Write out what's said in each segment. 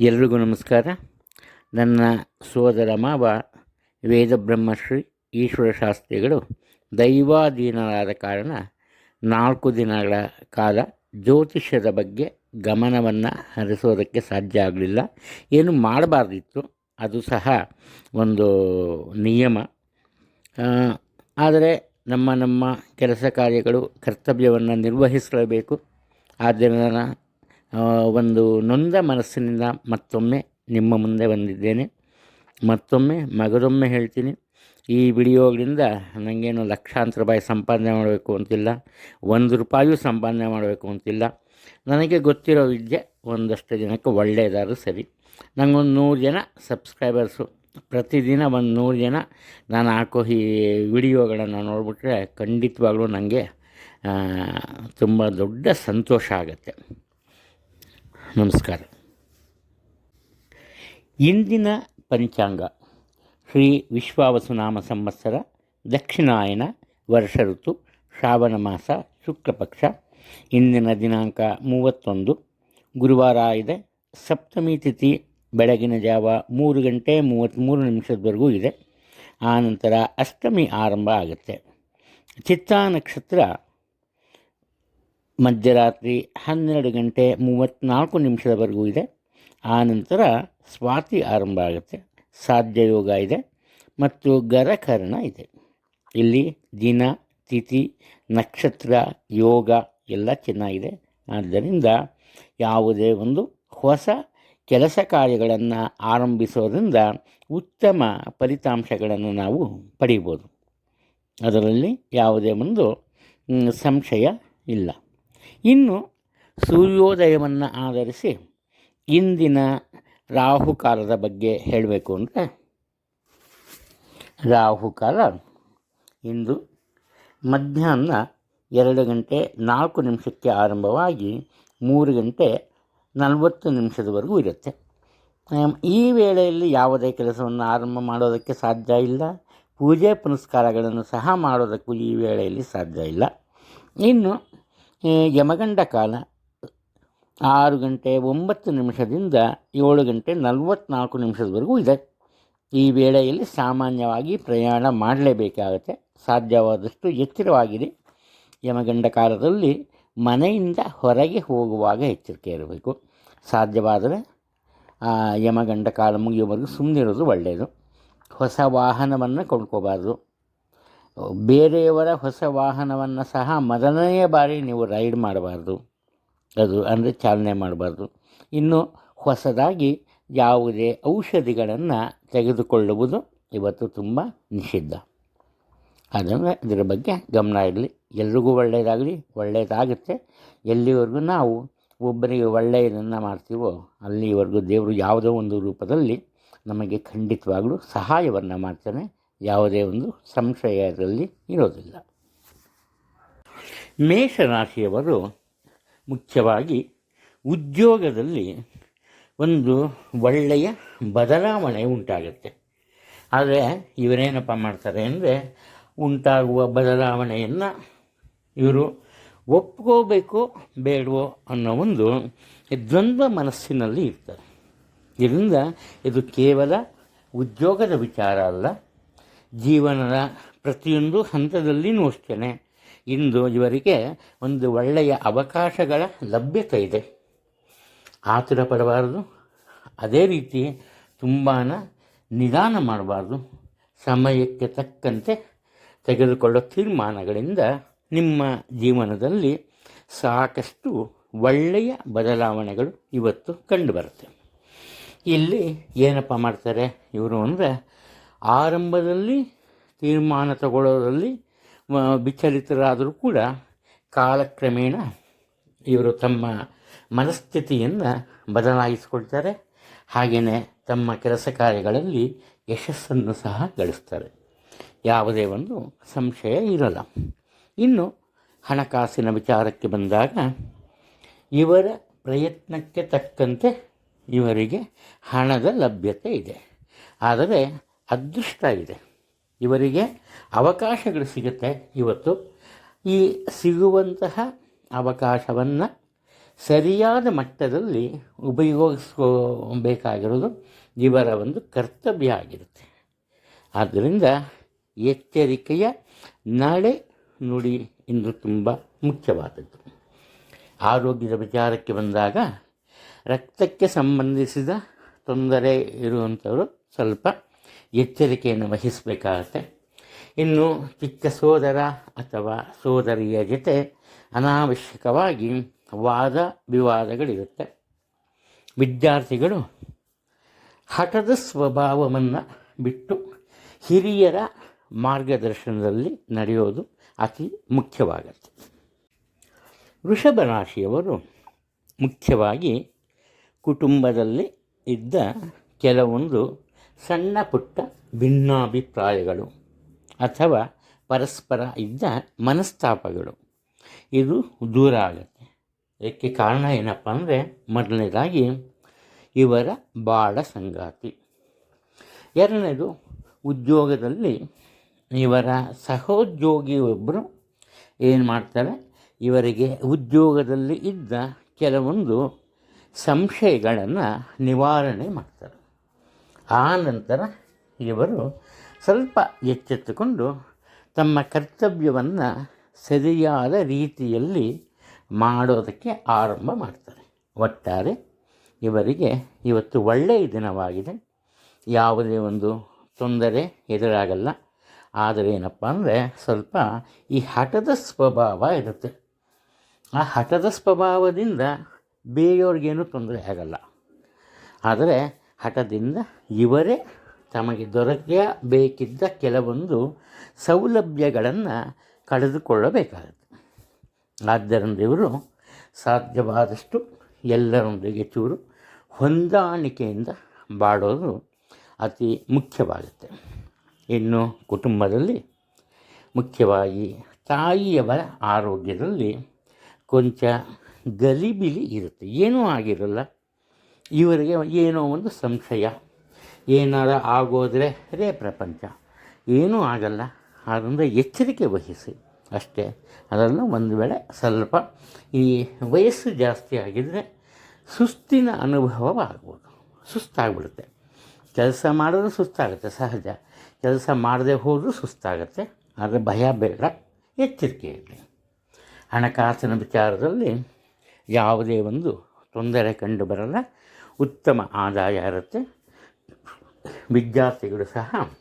ಎಲ್ರಿಗೂ ನಮಸ್ಕಾರ. ನನ್ನ ಸೋದರ ಮಾವ ವೇದಬ್ರಹ್ಮಶ್ರೀ ಈಶ್ವರ ಶಾಸ್ತ್ರಿಗಳು ದೈವಾಧೀನರಾದ ಕಾರಣ ನಾಲ್ಕು ದಿನಗಳ ಕಾಲ ಜ್ಯೋತಿಷ್ಯದ ಬಗ್ಗೆ ಗಮನವನ್ನು ಹರಿಸೋದಕ್ಕೆ ಸಾಧ್ಯ ಆಗಲಿಲ್ಲ. ಏನು ಮಾಡಬಾರ್ದಿತ್ತು. ಅದು ಸಹ ಒಂದು ನಿಯಮ. ಆದರೆ ನಮ್ಮ ನಮ್ಮ ಕೆಲಸ ಕಾರ್ಯಗಳು ಕರ್ತವ್ಯವನ್ನು ನಿರ್ವಹಿಸಲೇಬೇಕು. ಆದ್ದರಿಂದ ಒಂದು ನೊಂದ ಮನಸ್ಸಿನಿಂದ ಮತ್ತೊಮ್ಮೆ ನಿಮ್ಮ ಮುಂದೆ ಬಂದಿದ್ದೇನೆ. ಮತ್ತೊಮ್ಮೆ ಮಗದೊಮ್ಮೆ ಹೇಳ್ತೀನಿ. ಈ ವಿಡಿಯೋಗಳಿಂದ ನನಗೇನು ಲಕ್ಷಾಂತರ ರೂಪಾಯಿ ಸಂಪಾದನೆ ಮಾಡಬೇಕು ಅಂತಿಲ್ಲ. ಒಂದು ರೂಪಾಯಿಯೂ ಸಂಪಾದನೆ ಮಾಡಬೇಕು ಅಂತಿಲ್ಲ. ನನಗೆ ಗೊತ್ತಿರೋ ವಿದ್ಯೆ ಒಂದಷ್ಟು ಜನಕ್ಕೆ ಒಳ್ಳೆಯದಾದ್ರೂ ಸರಿ. ನನಗೊಂದು ನೂರು ಜನ ಸಬ್ಸ್ಕ್ರೈಬರ್ಸು. ಪ್ರತಿದಿನ ಒಂದು ನೂರು ಜನ ನಾನು ಹಾಕೋ ಈ ವಿಡಿಯೋಗಳನ್ನು ನೋಡಿಬಿಟ್ರೆ ಖಂಡಿತವಾಗ್ಲೂ ನನಗೆ ತುಂಬ ದೊಡ್ಡ ಸಂತೋಷ ಆಗುತ್ತೆ. ನಮಸ್ಕಾರ. ಇಂದಿನ ಪಂಚಾಂಗ ಶ್ರೀ ವಿಶ್ವಾವಸುನಾಮ ಸಂವತ್ಸರ ದಕ್ಷಿಣಾಯನ ವರ್ಷ ಋತು ಶ್ರಾವಣ ಮಾಸ ಶುಕ್ಲಪಕ್ಷ. ಇಂದಿನ ದಿನಾಂಕ ಮೂವತ್ತೊಂದು. ಗುರುವಾರ ಇದೆ ಸಪ್ತಮಿ ತಿಥಿ ಬೆಳಗಿನ ಜಾವ ಮೂರು ಗಂಟೆ ಮೂವತ್ತ್ಮೂರು ನಿಮಿಷದವರೆಗೂ ಇದೆ. ಆನಂತರ ಅಷ್ಟಮಿ ಆರಂಭ ಆಗುತ್ತೆ. ಚಿತ್ತಾ ನಕ್ಷತ್ರ ಮಧ್ಯರಾತ್ರಿ ಹನ್ನೆರಡು ಗಂಟೆ ಮೂವತ್ತ್ನಾಲ್ಕು ನಿಮಿಷದವರೆಗೂ ಇದೆ. ಆನಂತರ ಸ್ವಾತಿ ಆರಂಭ ಆಗುತ್ತೆ. ಸಾಧ್ಯ ಯೋಗ ಇದೆ ಮತ್ತು ಗರಕರಣ ಇದೆ. ಇಲ್ಲಿ ದಿನ, ತಿಥಿ, ನಕ್ಷತ್ರ, ಯೋಗ ಎಲ್ಲ ಚೆನ್ನಾಗಿದೆ. ಆದ್ದರಿಂದ ಯಾವುದೇ ಒಂದು ಹೊಸ ಕೆಲಸ ಕಾರ್ಯಗಳನ್ನು ಆರಂಭಿಸೋದ್ರಿಂದ ಉತ್ತಮ ಫಲಿತಾಂಶಗಳನ್ನು ನಾವು ಪಡೀಬೋದು. ಅದರಲ್ಲಿ ಯಾವುದೇ ಒಂದು ಸಂಶಯ ಇಲ್ಲ. ಇನ್ನು ಸೂರ್ಯೋದಯವನ್ನು ಆಧರಿಸಿ ಇಂದಿನ ರಾಹುಕಾಲದ ಬಗ್ಗೆ ಹೇಳಬೇಕು ಅಂದರೆ ರಾಹುಕಾಲ ಇಂದು ಮಧ್ಯಾಹ್ನ ಎರಡು ಗಂಟೆ ನಾಲ್ಕು ನಿಮಿಷಕ್ಕೆ ಆರಂಭವಾಗಿ ಮೂರು ಗಂಟೆ ನಲವತ್ತು ನಿಮಿಷದವರೆಗೂ ಇರುತ್ತೆ. ಈ ವೇಳೆಯಲ್ಲಿ ಯಾವುದೇ ಕೆಲಸವನ್ನು ಆರಂಭ ಮಾಡೋದಕ್ಕೆ ಸಾಧ್ಯ ಇಲ್ಲ. ಪೂಜೆ ಪುನಸ್ಕಾರಗಳನ್ನು ಸಹ ಮಾಡೋದಕ್ಕೂ ಈ ವೇಳೆಯಲ್ಲಿ ಸಾಧ್ಯ ಇಲ್ಲ. ಇನ್ನು ಯಮಗಂಡ ಕಾಲ, ಆರು ಗಂಟೆ ಒಂಬತ್ತು ನಿಮಿಷದಿಂದ ಏಳು ಗಂಟೆ ನಲವತ್ತ್ನಾಲ್ಕು ನಿಮಿಷದವರೆಗೂ ಇದೆ. ಈ ವೇಳೆಯಲ್ಲಿ ಸಾಮಾನ್ಯವಾಗಿ ಪ್ರಯಾಣ ಮಾಡಲೇಬೇಕಾಗತ್ತೆ. ಸಾಧ್ಯವಾದಷ್ಟು ಎಚ್ಚರವಾಗಿದೆ. ಯಮಗಂಡ ಕಾಲದಲ್ಲಿ ಮನೆಯಿಂದ ಹೊರಗೆ ಹೋಗುವಾಗ ಎಚ್ಚರಿಕೆ ಇರಬೇಕು. ಸಾಧ್ಯವಾದರೆ ಯಮಗಂಡ ಕಾಲ ಮುಗಿಯುವವರೆಗೂ ಸುಮ್ಮನಿರೋದು ಒಳ್ಳೆಯದು. ಹೊಸ ವಾಹನವನ್ನು ಕೊಂಡ್ಕೋಬಾರ್ದು. ಬೇರೆಯವರ ಹೊಸ ವಾಹನವನ್ನು ಸಹ ಮೊದಲನೆಯ ಬಾರಿ ನೀವು ರೈಡ್ ಮಾಡಬಾರ್ದು. ಅದು ಅಂದರೆ ಚಾಲನೆ ಮಾಡಬಾರ್ದು. ಇನ್ನು ಹೊಸದಾಗಿ ಯಾವುದೇ ಔಷಧಿಗಳನ್ನು ತೆಗೆದುಕೊಳ್ಳುವುದು ಇವತ್ತು ತುಂಬ ನಿಷಿದ್ಧ. ಅದನ್ನು ಇದರ ಬಗ್ಗೆ ಗಮನ ಇರಲಿ. ಎಲ್ರಿಗೂ ಒಳ್ಳೆಯದಾಗಲಿ ಒಳ್ಳೆಯದಾಗುತ್ತೆ ಎಲ್ಲಿವರೆಗೂ ನಾವು ಒಬ್ಬರಿಗೆ ಒಳ್ಳೆಯದನ್ನು ಮಾಡ್ತೀವೋ ಅಲ್ಲಿವರೆಗೂ ದೇವರು ಯಾವುದೋ ಒಂದು ರೂಪದಲ್ಲಿ ನಮಗೆ ಖಂಡಿತವಾಗಲೂ ಸಹಾಯವನ್ನು ಮಾಡ್ತಾನೆ. ಯಾವುದೇ ಒಂದು ಸಂಶಯದಲ್ಲಿ ಇರೋದಿಲ್ಲ. ಮೇಷರಾಶಿಯವರು ಮುಖ್ಯವಾಗಿ ಉದ್ಯೋಗದಲ್ಲಿ ಒಂದು ಒಳ್ಳೆಯ ಬದಲಾವಣೆ ಉಂಟಾಗುತ್ತೆ. ಆದರೆ ಇವರೇನಪ್ಪ ಮಾಡ್ತಾರೆ ಅಂದರೆ ಉಂಟಾಗುವ ಬದಲಾವಣೆಯನ್ನು ಇವರು ಒಪ್ಕೋಬೇಕು ಬೇಡವೋ ಅನ್ನೋ ಒಂದು ದ್ವಂದ್ವ ಮನಸ್ಸಿನಲ್ಲಿ ಇರ್ತಾರೆ. ಇದರಿಂದ ಇದು ಕೇವಲ ಉದ್ಯೋಗದ ವಿಚಾರ ಅಲ್ಲ ಜೀವನದ ಪ್ರತಿಯೊಂದು ಹಂತದಲ್ಲಿ ನೋಡ್ತೇನೆ ಇಂದು ಇವರಿಗೆ ಒಂದು ಒಳ್ಳೆಯ ಅವಕಾಶಗಳ ಲಭ್ಯತೆ ಇದೆ. ಆತುರ ಪಡಬಾರ್ದು. ಅದೇ ರೀತಿ ತುಂಬಾ ನಿಧಾನ ಮಾಡಬಾರ್ದು. ಸಮಯಕ್ಕೆ ತಕ್ಕಂತೆ ತೆಗೆದುಕೊಳ್ಳೋ ತೀರ್ಮಾನಗಳಿಂದ ನಿಮ್ಮ ಜೀವನದಲ್ಲಿ ಸಾಕಷ್ಟು ಒಳ್ಳೆಯ ಬದಲಾವಣೆಗಳು ಇವತ್ತು ಕಂಡುಬರುತ್ತೆ ಇಲ್ಲಿ ಏನಪ್ಪ ಮಾಡ್ತಾರೆ ಇವರು ಅಂದರೆ ಆರಂಭದಲ್ಲಿ, ತೀರ್ಮಾನ ತಗೊಳ್ಳೋದ್ರಲ್ಲಿ ವಿಚಲಿತರಾದರೂ ಕೂಡ ಕಾಲಕ್ರಮೇಣ ಇವರು ತಮ್ಮ ಮನಸ್ಥಿತಿಯನ್ನು ಬದಲಾಯಿಸಿಕೊಳ್ತಾರೆ. ಹಾಗೆಯೇ ತಮ್ಮ ಕೆಲಸ ಕಾರ್ಯಗಳಲ್ಲಿ ಯಶಸ್ಸನ್ನು ಸಹ ಗಳಿಸ್ತಾರೆ. ಯಾವುದೇ ಒಂದು ಸಂಶಯ ಇರಲ್ಲ. ಇನ್ನು ಹಣಕಾಸಿನ ವಿಚಾರಕ್ಕೆ ಬಂದಾಗ, ಇವರ ಪ್ರಯತ್ನಕ್ಕೆ ತಕ್ಕಂತೆ ಇವರಿಗೆ ಹಣದ ಲಭ್ಯತೆ ಇದೆ. ಆದರೆ ಅದೃಷ್ಟ ಇದೆ ಇವರಿಗೆ ಅವಕಾಶಗಳು ಸಿಗುತ್ತೆ ಇವತ್ತು. ಈ ಸಿಗುವಂತಹ ಅವಕಾಶವನ್ನು ಸರಿಯಾದ ಮಟ್ಟದಲ್ಲಿ ಉಪಯೋಗಿಸ್ಕೋಬೇಕಾಗಿರೋದು ಇವರ ಒಂದು ಕರ್ತವ್ಯ ಆಗಿರುತ್ತೆ ಆದ್ದರಿಂದ ಎಚ್ಚರಿಕೆಯ ನಾಳೆ ನುಡಿ ಇಂದು ತುಂಬ ಮುಖ್ಯವಾದದ್ದು. ಆರೋಗ್ಯದ ವಿಚಾರಕ್ಕೆ ಬಂದಾಗ ರಕ್ತಕ್ಕೆ ಸಂಬಂಧಿಸಿದ ತೊಂದರೆ ಇರುವಂಥವರು ಸ್ವಲ್ಪ ಎಚ್ಚರಿಕೆಯನ್ನು ವಹಿಸಬೇಕಾಗತ್ತೆ. ಇನ್ನು ಚಿಕ್ಕ ಸೋದರ ಅಥವಾ ಸೋದರಿಯ ಜೊತೆ ಅನಾವಶ್ಯಕವಾಗಿ ವಾದ ವಿವಾದಗಳಿರುತ್ತೆ. ವಿದ್ಯಾರ್ಥಿಗಳು ಹಠದ ಸ್ವಭಾವವನ್ನು ಬಿಟ್ಟು ಹಿರಿಯರ ಮಾರ್ಗದರ್ಶನದಲ್ಲಿ ನಡೆಯೋದು ಅತಿ ಮುಖ್ಯವಾಗತ್ತೆ. ವೃಷಭ ರಾಶಿಯವರು ಮುಖ್ಯವಾಗಿ ಕುಟುಂಬದಲ್ಲಿ ಇದ್ದ ಕೆಲವೊಂದು ಸಣ್ಣ ಪುಟ್ಟ ಭಿನ್ನಾಭಿಪ್ರಾಯಗಳು ಅಥವಾ ಪರಸ್ಪರ ಇದ್ದ ಮನಸ್ತಾಪಗಳು. ಇದು ದೂರ ಆಗುತ್ತೆ. ಇದಕ್ಕೆ ಕಾರಣ ಏನಪ್ಪ ಅಂದರೆ ಮೊದಲನೇದಾಗಿ ಇವರ ಬಾಳ ಸಂಗಾತಿ. ಎರಡನೇದು ಉದ್ಯೋಗದಲ್ಲಿ ಇವರ ಸಹೋದ್ಯೋಗಿ ಒಬ್ಬರು ಏನು ಮಾಡ್ತಾರೆ? ಇವರಿಗೆ ಉದ್ಯೋಗದಲ್ಲಿ ಇದ್ದ ಕೆಲವೊಂದು ಸಂಶಯಗಳನ್ನು ನಿವಾರಣೆ ಮಾಡ್ತಾರೆ. ಆ ನಂತರ ಇವರು ಸ್ವಲ್ಪ ಎಚ್ಚೆತ್ತುಕೊಂಡು ತಮ್ಮ ಕರ್ತವ್ಯವನ್ನು ಸರಿಯಾದ ರೀತಿಯಲ್ಲಿ ಮಾಡೋದಕ್ಕೆ ಆರಂಭ ಮಾಡ್ತಾರೆ. ಒಟ್ಟಾರೆ ಇವರಿಗೆ ಇವತ್ತು ಒಳ್ಳೆಯ ದಿನವಾಗಿದೆ. ಯಾವುದೇ ಒಂದು ತೊಂದರೆ ಎದುರಾಗಲ್ಲ. ಆದರೆ ಏನಪ್ಪ ಅಂದರೆ ಸ್ವಲ್ಪ ಈ ಹಠದ ಸ್ವಭಾವ ಇರುತ್ತೆ. ಆ ಹಠದ ಸ್ವಭಾವದಿಂದ ಬೇರೆಯವ್ರಿಗೇನು ತೊಂದರೆ ಆಗಲ್ಲ. ಆದರೆ ಹಠದಿಂದ ಇವರೇ ತಮಗೆ ದೊರಕಬೇಕಿದ್ದ ಕೆಲವೊಂದು ಸೌಲಭ್ಯಗಳನ್ನು ಕಳೆದುಕೊಳ್ಳಬೇಕಾಗುತ್ತೆ. ಆದ್ದರಿಂದ ಇವರು ಸಾಧ್ಯವಾದಷ್ಟು ಎಲ್ಲರೊಂದಿಗೆ ಚೂರು ಹೊಂದಾಣಿಕೆಯಿಂದ ಬಾಳೋದು ಅತಿ ಮುಖ್ಯವಾಗುತ್ತೆ. ಇನ್ನು ಕುಟುಂಬದಲ್ಲಿ ಮುಖ್ಯವಾಗಿ ತಾಯಿಯವರ ಆರೋಗ್ಯದಲ್ಲಿ ಕೊಂಚ ಗಲಿಬಿಲಿ ಇರುತ್ತೆ. ಏನೂ ಆಗಿರಲ್ಲ. ಇವರಿಗೆ ಏನೋ ಒಂದು ಸಂಶಯ. ಏನಾರ ಆಗೋದ್ರೆ ರೇ ಪ್ರಪಂಚ. ಏನೂ ಆಗಲ್ಲ. ಆದ್ದರಿಂದ ಎಚ್ಚರಿಕೆ ವಹಿಸಿ. ಅಷ್ಟೇ. ಅದನ್ನು ಒಂದು ವೇಳೆ ಸ್ವಲ್ಪ ಈ ವಯಸ್ಸು ಜಾಸ್ತಿ ಆಗಿದರೆ ಸುಸ್ತಿನ ಅನುಭವವಾಗ್ಬೋದು. ಸುಸ್ತಾಗ್ಬಿಡುತ್ತೆ. ಕೆಲಸ ಮಾಡಿದ್ರೆ ಸುಸ್ತಾಗುತ್ತೆ, ಸಹಜ. ಕೆಲಸ ಮಾಡದೆ ಹೋದರೂ ಸುಸ್ತಾಗುತ್ತೆ. ಆದರೆ ಭಯ ಬೇಡ. ಎಚ್ಚರಿಕೆ ಇರಲಿ. ಹಣಕಾಸಿನ ವಿಚಾರದಲ್ಲಿ ಯಾವುದೇ ಒಂದು ತೊಂದರೆ ಕಂಡು ಬರಲ್ಲ. ಉತ್ತಮ ಆದಾಯ ಇರುತ್ತೆ. ವಿದ್ಯಾರ್ಥಿಗಳು ಸಹ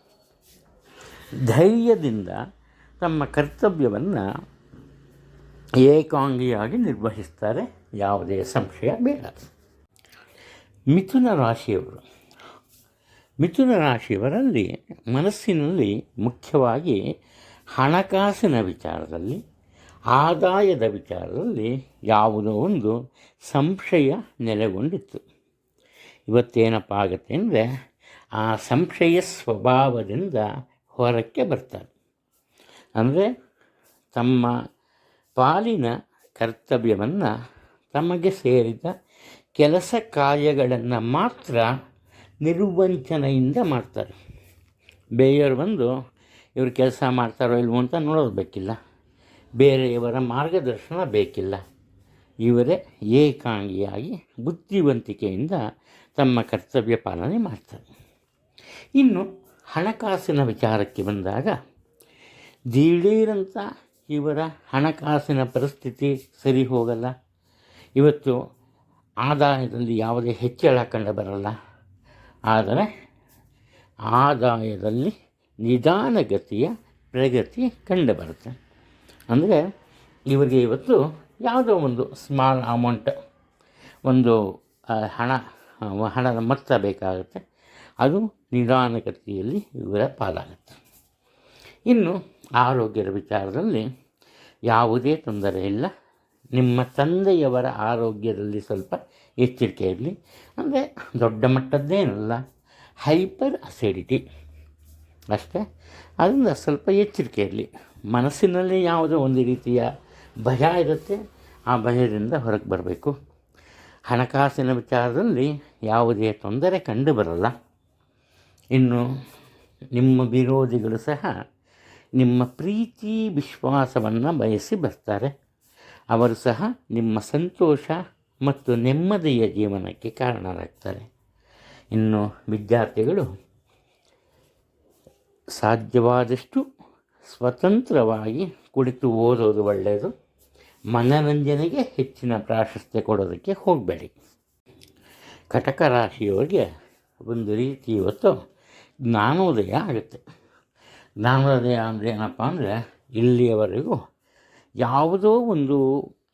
ಧೈರ್ಯದಿಂದ ತಮ್ಮ ಕರ್ತವ್ಯವನ್ನು ಏಕಾಂಗಿಯಾಗಿ ನಿರ್ವಹಿಸ್ತಾರೆ. ಯಾವುದೇ ಸಂಶಯ ಬೇಡ. ಮಿಥುನ ರಾಶಿಯವರು. ಮಿಥುನ ರಾಶಿಯವರಲ್ಲಿ ಮನಸ್ಸಿನಲ್ಲಿ ಮುಖ್ಯವಾಗಿ ಹಣಕಾಸಿನ ವಿಚಾರದಲ್ಲಿ, ಆದಾಯದ ವಿಚಾರದಲ್ಲಿ ಯಾವುದೋ ಒಂದು ಸಂಶಯ ನೆಲೆಗೊಂಡಿತ್ತು. ಇವತ್ತೇನಪ್ಪ ಆಗುತ್ತೆ ಅಂದರೆ ಆ ಸಂಶಯ ಸ್ವಭಾವದಿಂದ ಹೊರಕ್ಕೆ ಬರ್ತಾರೆ. ಅಂದರೆ ತಮ್ಮ ಪಾಲಿನ ಕರ್ತವ್ಯವನ್ನು ತಮಗೆ ಸೇರಿದ ಕೆಲಸ ಕಾರ್ಯಗಳನ್ನು ಮಾತ್ರ ನಿರ್ವಂಚನೆಯಿಂದ ಮಾಡ್ತಾರೆ. ಬೇರೆಯವರು ಬಂದು ಇವರು ಕೆಲಸ ಮಾಡ್ತಾರೋ ಇಲ್ವೋ ಅಂತ ನೋಡೋದು ಬೇಕಿಲ್ಲ. ಬೇರೆಯವರ ಮಾರ್ಗದರ್ಶನ ಬೇಕಿಲ್ಲ. ಇವರೇ ಏಕಾಂಗಿಯಾಗಿ ಬುದ್ಧಿವಂತಿಕೆಯಿಂದ ತಮ್ಮ ಕರ್ತವ್ಯ ಪಾಲನೆ ಮಾಡ್ತಾರೆ ಇನ್ನು ಹಣಕಾಸಿನ ವಿಚಾರಕ್ಕೆ ಬಂದಾಗ ದಿಢೀರಂತ ಇವರ ಹಣಕಾಸಿನ ಪರಿಸ್ಥಿತಿ ಸರಿ ಹೋಗಲ್ಲ. ಇವತ್ತು ಆದಾಯದಲ್ಲಿ ಯಾವುದೇ ಹೆಚ್ಚಳ ಕಂಡು ಬರಲ್ಲ. ಆದರೆ ಆದಾಯದಲ್ಲಿ ನಿಧಾನಗತಿಯ ಪ್ರಗತಿ ಕಂಡು ಬರುತ್ತೆ. ಅಂದರೆ ಇವರಿಗೆ ಇವತ್ತು ಯಾವುದೋ ಒಂದು ಸ್ಮಾಲ್ ಅಮೌಂಟ್ ಒಂದು ಹಣ ಹಣದ ಮೊತ್ತ ಬೇಕಾಗುತ್ತೆ. ಅದು ನಿಧಾನಗತಿಯಲ್ಲಿ ಇವರ ಪಾಲಾಗುತ್ತೆ. ಇನ್ನು ಆರೋಗ್ಯದ ವಿಚಾರದಲ್ಲಿ ಯಾವುದೇ ತೊಂದರೆ ಇಲ್ಲ. ನಿಮ್ಮ ತಂದೆಯವರ ಆರೋಗ್ಯದಲ್ಲಿ ಸ್ವಲ್ಪ ಎಚ್ಚರಿಕೆ ಇರಲಿ. ಅಂದರೆ ದೊಡ್ಡ ಮಟ್ಟದ್ದೇನಲ್ಲ, ಹೈಪರ್ ಅಸಿಡಿಟಿ ಅಷ್ಟೇ. ಅದರಿಂದ ಸ್ವಲ್ಪ ಎಚ್ಚರಿಕೆ ಇರಲಿ. ಮನಸ್ಸಿನಲ್ಲಿ ಯಾವುದೋ ಒಂದು ರೀತಿಯ ಭಯ ಇರುತ್ತೆ. ಆ ಭಯದಿಂದ ಹೊರಗೆ ಬರಬೇಕು. ಹಣಕಾಸಿನ ವಿಚಾರದಲ್ಲಿ ಯಾವುದೇ ತೊಂದರೆ ಕಂಡು ಬರಲ್ಲ ಇನ್ನು ನಿಮ್ಮ ವಿರೋಧಿಗಳು ಸಹ ನಿಮ್ಮ ಪ್ರೀತಿ ವಿಶ್ವಾಸವನ್ನು ಬಯಸಿ ಬರ್ತಾರೆ. ಅವರು ಸಹ ನಿಮ್ಮ ಸಂತೋಷ ಮತ್ತು ನೆಮ್ಮದಿಯ ಜೀವನಕ್ಕೆ ಕಾರಣರಾಗ್ತಾರೆ. ಇನ್ನು ವಿದ್ಯಾರ್ಥಿಗಳು, ಸಾಧ್ಯವಾದಷ್ಟು ಸ್ವತಂತ್ರವಾಗಿ ಕುಳಿತು ಓದೋದು ಒಳ್ಳೆಯದು. ಮನರಂಜನೆಗೆ ಹೆಚ್ಚಿನ ಪ್ರಾಶಸ್ತ್ಯ ಕೊಡೋದಕ್ಕೆ ಹೋಗಬೇಡಿ. ಕಟಕ ರಾಶಿಯವರಿಗೆ ಒಂದು ರೀತಿ ಇವತ್ತು ಜ್ಞಾನೋದಯ ಆಗುತ್ತೆ. ಜ್ಞಾನೋದಯ ಅಂದರೆ ಏನಪ್ಪ ಅಂದರೆ ಇಲ್ಲಿಯವರೆಗೂ ಯಾವುದೋ ಒಂದು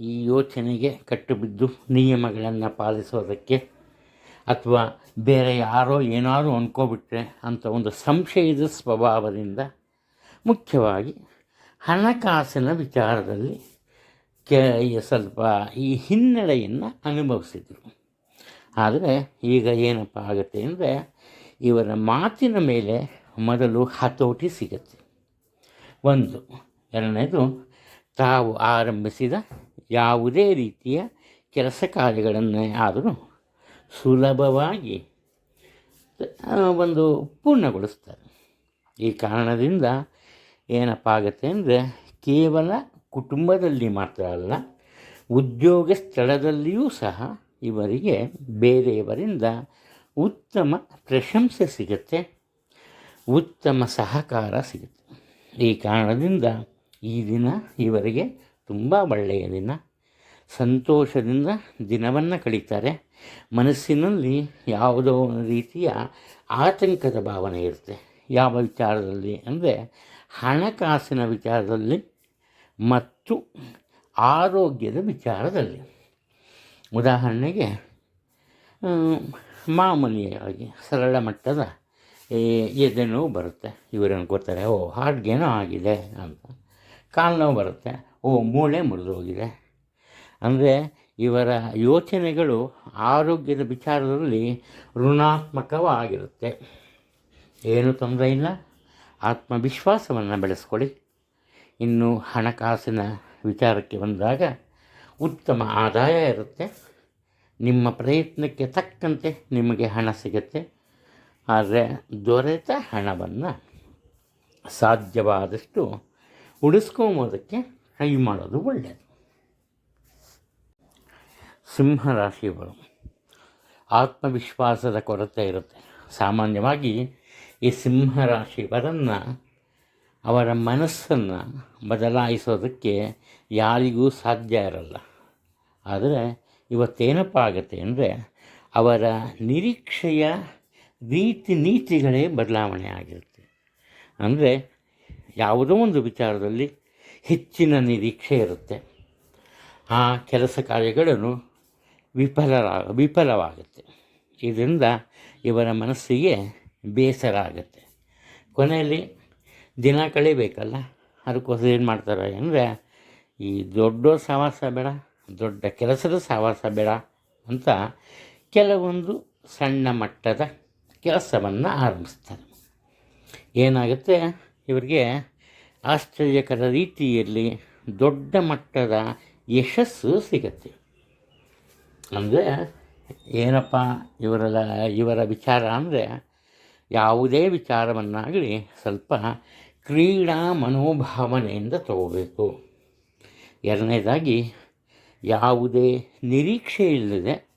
ಈ ಯೋಚನೆಗೆ ಕಟ್ಟುಬಿದ್ದು ನಿಯಮಗಳನ್ನು ಪಾಲಿಸೋದಕ್ಕೆ ಅಥವಾ ಬೇರೆ ಯಾರೋ ಏನಾದರೂ ಅಂದ್ಕೋಬಿಟ್ರೆ ಅಂತ ಒಂದು ಸಂಶಯದ ಸ್ವಭಾವದಿಂದ ಮುಖ್ಯವಾಗಿ ಹಣಕಾಸಿನ ವಿಚಾರದಲ್ಲಿ ಕೆ ಸ್ವಲ್ಪ ಈ ಹಿನ್ನಡೆಯನ್ನು ಅನುಭವಿಸಿದರು ಆದರೆ ಈಗ ಏನಪ್ಪ ಆಗುತ್ತೆ ಅಂದರೆ ಇವರ ಮಾತಿನ ಮೇಲೆ ಮೊದಲು ಹತೋಟಿ ಸಿಗುತ್ತೆ. ಒಂದು, ಎರಡನೇದು, ತಾವು ಆರಂಭಿಸಿದ ಯಾವುದೇ ರೀತಿಯ ಕೆಲಸ ಕಾರ್ಯಗಳನ್ನೇ ಆದರೂ ಸುಲಭವಾಗಿ ಒಂದು ಪೂರ್ಣಗೊಳಿಸ್ತಾರೆ. ಈ ಕಾರಣದಿಂದ ಏನಪ್ಪ ಆಗುತ್ತೆ ಅಂದರೆ ಕೇವಲ ಕುಟುಂಬದಲ್ಲಿ ಮಾತ್ರ ಅಲ್ಲ, ಉದ್ಯೋಗ ಸ್ಥಳದಲ್ಲಿಯೂ ಸಹ ಇವರಿಗೆ ಬೇರೆಯವರಿಂದ ಉತ್ತಮ ಪ್ರಶಂಸೆ ಸಿಗುತ್ತೆ, ಉತ್ತಮ ಸಹಕಾರ ಸಿಗುತ್ತೆ. ಈ ಕಾರಣದಿಂದ ಈ ದಿನ ಇವರಿಗೆ ತುಂಬ ಒಳ್ಳೆಯ ದಿನ. ಸಂತೋಷದಿಂದ ದಿನವನ್ನು ಕಳೀತಾರೆ. ಮನಸ್ಸಿನಲ್ಲಿ ಯಾವುದೋ ಒಂದು ರೀತಿಯ ಆತಂಕದ ಭಾವನೆ ಇರುತ್ತೆ. ಯಾವ ವಿಚಾರದಲ್ಲಿ ಅಂದರೆ ಹಣಕಾಸಿನ ವಿಚಾರದಲ್ಲಿ ಮತ್ತು ಆರೋಗ್ಯದ ವಿಚಾರದಲ್ಲಿ. ಉದಾಹರಣೆಗೆ ಮಾಮೂಲಿಯಾಗಿ ಸರಳ ಮಟ್ಟದ ಎದೆ ನೋವು ಬರುತ್ತೆ. ಇವರು ಅನ್ಕೋತಾರೆ ಓ ಹಾರ್ಟ್ಗೇನೋ ಆಗಿದೆ ಅಂತ. ಕಾಲು ನೋವು ಬರುತ್ತೆ. ಓ, ಮೂಳೆ ಮುರಿದೋಗಿದೆ. ಅಂದರೆ ಇವರ ಯೋಚನೆಗಳು ಆರೋಗ್ಯದ ವಿಚಾರದಲ್ಲಿ ಋಣಾತ್ಮಕವಾಗಿರುತ್ತೆ. ಏನು ತೊಂದರೆ ಇಲ್ಲ. ಆತ್ಮವಿಶ್ವಾಸವನ್ನು ಬೆಳೆಸ್ಕೊಳ್ಳಿ. ಇನ್ನು ಹಣಕಾಸಿನ ವಿಚಾರಕ್ಕೆ ಬಂದಾಗ ಉತ್ತಮ ಆದಾಯ ಇರುತ್ತೆ. ನಿಮ್ಮ ಪ್ರಯತ್ನಕ್ಕೆ ತಕ್ಕಂತೆ ನಿಮಗೆ ಹಣ ಸಿಗುತ್ತೆ. ಆದರೆ ದೊರೆತ ಹಣವನ್ನು ಸಾಧ್ಯವಾದಷ್ಟು ಉಳಿಸ್ಕೊಂಬೋದಕ್ಕೆ ಟ್ರೈ ಮಾಡೋದು ಒಳ್ಳೆಯದು ಸಿಂಹರಾಶಿಯವರು ಆತ್ಮವಿಶ್ವಾಸದ ಕೊರತೆ ಇರುತ್ತೆ. ಸಾಮಾನ್ಯವಾಗಿ ಈ ಸಿಂಹರಾಶಿಯವರನ್ನು ಅವರ ಮನಸ್ಸನ್ನು ಬದಲಾಯಿಸೋದಕ್ಕೆ ಯಾರಿಗೂ ಸಾಧ್ಯ ಇರಲ್ಲ. ಆದರೆ ಇವತ್ತೇನಪ್ಪ ಆಗುತ್ತೆ ಅಂದರೆ ಅವರ ನಿರೀಕ್ಷೆಯ ರೀತಿ ನೀತಿಗಳೇ ಬದಲಾವಣೆ ಆಗಿರುತ್ತೆ. ಅಂದರೆ ಯಾವುದೋ ಒಂದು ವಿಚಾರದಲ್ಲಿ ಹೆಚ್ಚಿನ ನಿರೀಕ್ಷೆ ಇರುತ್ತೆ. ಆ ಕೆಲಸ ಕಾರ್ಯಗಳನ್ನು ವಿಫಲರ, ವಿಫಲವಾಗುತ್ತೆ. ಇದರಿಂದ ಇವರ ಮನಸ್ಸಿಗೆ ಬೇಸರ ಆಗುತ್ತೆ. ಕೊನೆಯಲ್ಲಿ ದಿನ ಕಳಿಬೇಕಲ್ಲ? ಅದಕ್ಕೋಸ್ಕರ ಏನು ಮಾಡ್ತಾರೆ ಅಂದರೆ, ಈ ದೊಡ್ಡ ಸಹವಾಸ ಬೇಡ, ದೊಡ್ಡ ಕೆಲಸದ ಸಹವಾಸ ಬೇಡ ಅಂತ ಕೆಲವೊಂದು ಸಣ್ಣ ಮಟ್ಟದ ಕೆಲಸವನ್ನು ಆರಂಭಿಸ್ತಾರೆ. ಏನಾಗುತ್ತೆ? ಇವರಿಗೆ ಆಶ್ಚರ್ಯಕರ ರೀತಿಯಲ್ಲಿ ದೊಡ್ಡ ಮಟ್ಟದ ಯಶಸ್ಸು ಸಿಗುತ್ತೆ. ಅಂದರೆ, ಏನಪ್ಪ ಇವರ ಇವರ ವಿಚಾರ ಅಂದರೆ, ಯಾವುದೇ ವಿಚಾರವನ್ನಾಗಲಿ ಸ್ವಲ್ಪ ಕ್ರೀಡಾ ಮನೋಭಾವನೆಯಿಂದ ತಗೋಬೇಕು. ಎರಡನೇದಾಗಿ, ಯಾವುದೇ ನಿರೀಕ್ಷೆ ಇಲ್ಲದೆ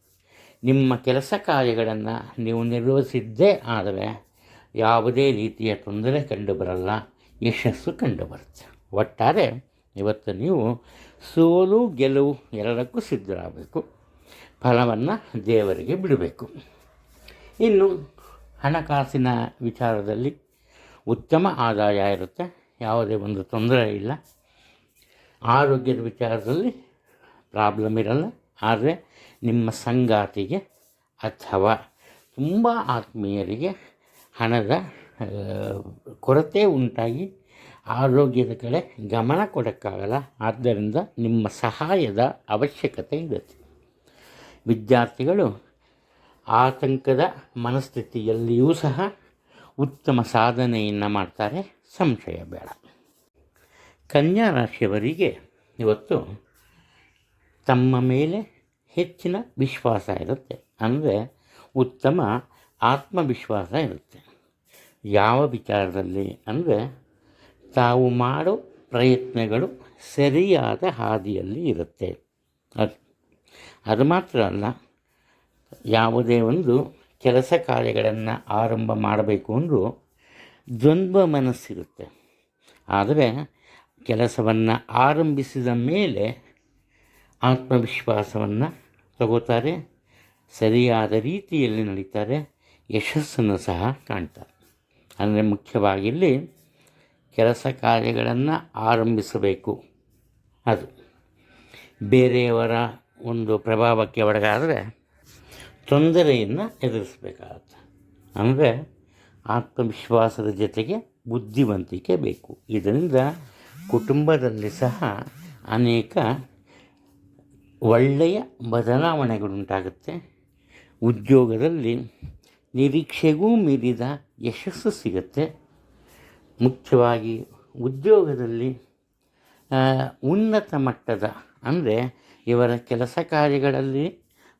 ನಿಮ್ಮ ಕೆಲಸ ಕಾರ್ಯಗಳನ್ನು ನೀವು ನಿರ್ವಹಿಸಿದ್ದೇ ಆದರೆ ಯಾವುದೇ ರೀತಿಯ ತೊಂದರೆ ಕಂಡುಬರಲ್ಲ, ಯಶಸ್ಸು ಕಂಡುಬರುತ್ತೆ. ಒಟ್ಟಾರೆ ಇವತ್ತು ನೀವು ಸೋಲು, ಗೆಲುವು ಎರಡಕ್ಕೂ ಸಿದ್ಧರಾಗಬೇಕು. ಫಲವನ್ನು ದೇವರಿಗೆ ಬಿಡಬೇಕು. ಇನ್ನು ಹಣಕಾಸಿನ ವಿಚಾರದಲ್ಲಿ ಉತ್ತಮ ಆದಾಯ ಇರುತ್ತೆ. ಯಾವುದೇ ಒಂದು ತೊಂದರೆ ಇಲ್ಲ. ಆರೋಗ್ಯದ ವಿಚಾರದಲ್ಲಿ ಪ್ರಾಬ್ಲಮ್ ಇರಲ್ಲ. ಆದರೆ ನಿಮ್ಮ ಸಂಗಾತಿಗೆ ಅಥವಾ ತುಂಬ ಆತ್ಮೀಯರಿಗೆ ಹಣದ ಕೊರತೆ ಉಂಟಾಗಿ ಆರೋಗ್ಯದ ಕಡೆ ಗಮನ ಕೊಡೋಕ್ಕಾಗಲ್ಲ. ಆದ್ದರಿಂದ ನಿಮ್ಮ ಸಹಾಯದ ಅವಶ್ಯಕತೆ ಇರುತ್ತೆ. ವಿದ್ಯಾರ್ಥಿಗಳು ಆತಂಕದ ಮನಸ್ಥಿತಿಯಲ್ಲಿಯೂ ಸಹ ಉತ್ತಮ ಸಾಧನೆಯನ್ನು ಮಾಡ್ತಾರೆ, ಸಂಶಯ ಬೇಡ. ಕನ್ಯಾ ರಾಶಿಯವರಿಗೆ ಇವತ್ತು ತಮ್ಮ ಮೇಲೆ ಹೆಚ್ಚಿನ ವಿಶ್ವಾಸ ಇರುತ್ತೆ. ಅಂದರೆ ಉತ್ತಮ ಆತ್ಮವಿಶ್ವಾಸ ಇರುತ್ತೆ. ಯಾವ ವಿಚಾರದಲ್ಲಿ ಅಂದರೆ ತಾವು ಮಾಡೋ ಪ್ರಯತ್ನಗಳು ಸರಿಯಾದ ಹಾದಿಯಲ್ಲಿ ಇರುತ್ತೆ. ಅದು ಅದು ಮಾತ್ರ ಅಲ್ಲ, ಯಾವುದೇ ಒಂದು ಕೆಲಸ ಕಾರ್ಯಗಳನ್ನು ಆರಂಭ ಮಾಡಬೇಕು ಅಂದರೂ ದ್ವಂದ್ವ ಮನಸ್ಸಿರುತ್ತೆ. ಆದರೆ ಕೆಲಸವನ್ನು ಆರಂಭಿಸಿದ ಮೇಲೆ ಆತ್ಮವಿಶ್ವಾಸವನ್ನು ತಗೋತಾರೆ, ಸರಿಯಾದ ರೀತಿಯಲ್ಲಿ ನಡೀತಾರೆ, ಯಶಸ್ಸನ್ನು ಸಹ ಕಾಣ್ತಾರೆ. ಅಂದರೆ ಮುಖ್ಯವಾಗಿ ಇಲ್ಲಿ ಕೆಲಸ ಕಾರ್ಯಗಳನ್ನು ಆರಂಭಿಸಬೇಕು. ಅದು ಬೇರೆಯವರ ಒಂದು ಪ್ರಭಾವಕ್ಕೆ ಒಳಗಾದರೆ ತೊಂದರೆಯನ್ನು ಎದುರಿಸಬೇಕಾಗತ್ತೆ. ಅಂದರೆ ಆತ್ಮವಿಶ್ವಾಸದ ಜೊತೆಗೆ ಬುದ್ಧಿವಂತಿಕೆ ಬೇಕು. ಇದರಿಂದ ಕುಟುಂಬದಲ್ಲಿ ಸಹ ಅನೇಕ ಒಳ್ಳೆಯ ಬದಲಾವಣೆಗಳುಂಟಾಗುತ್ತೆ. ಉದ್ಯೋಗದಲ್ಲಿ ನಿರೀಕ್ಷೆಗೂ ಮೀರಿದ ಯಶಸ್ಸು ಸಿಗುತ್ತೆ. ಮುಖ್ಯವಾಗಿ ಉದ್ಯೋಗದಲ್ಲಿ ಉನ್ನತ ಮಟ್ಟದ, ಅಂದರೆ ಇವರ ಕೆಲಸ ಕಾರ್ಯಗಳಲ್ಲಿ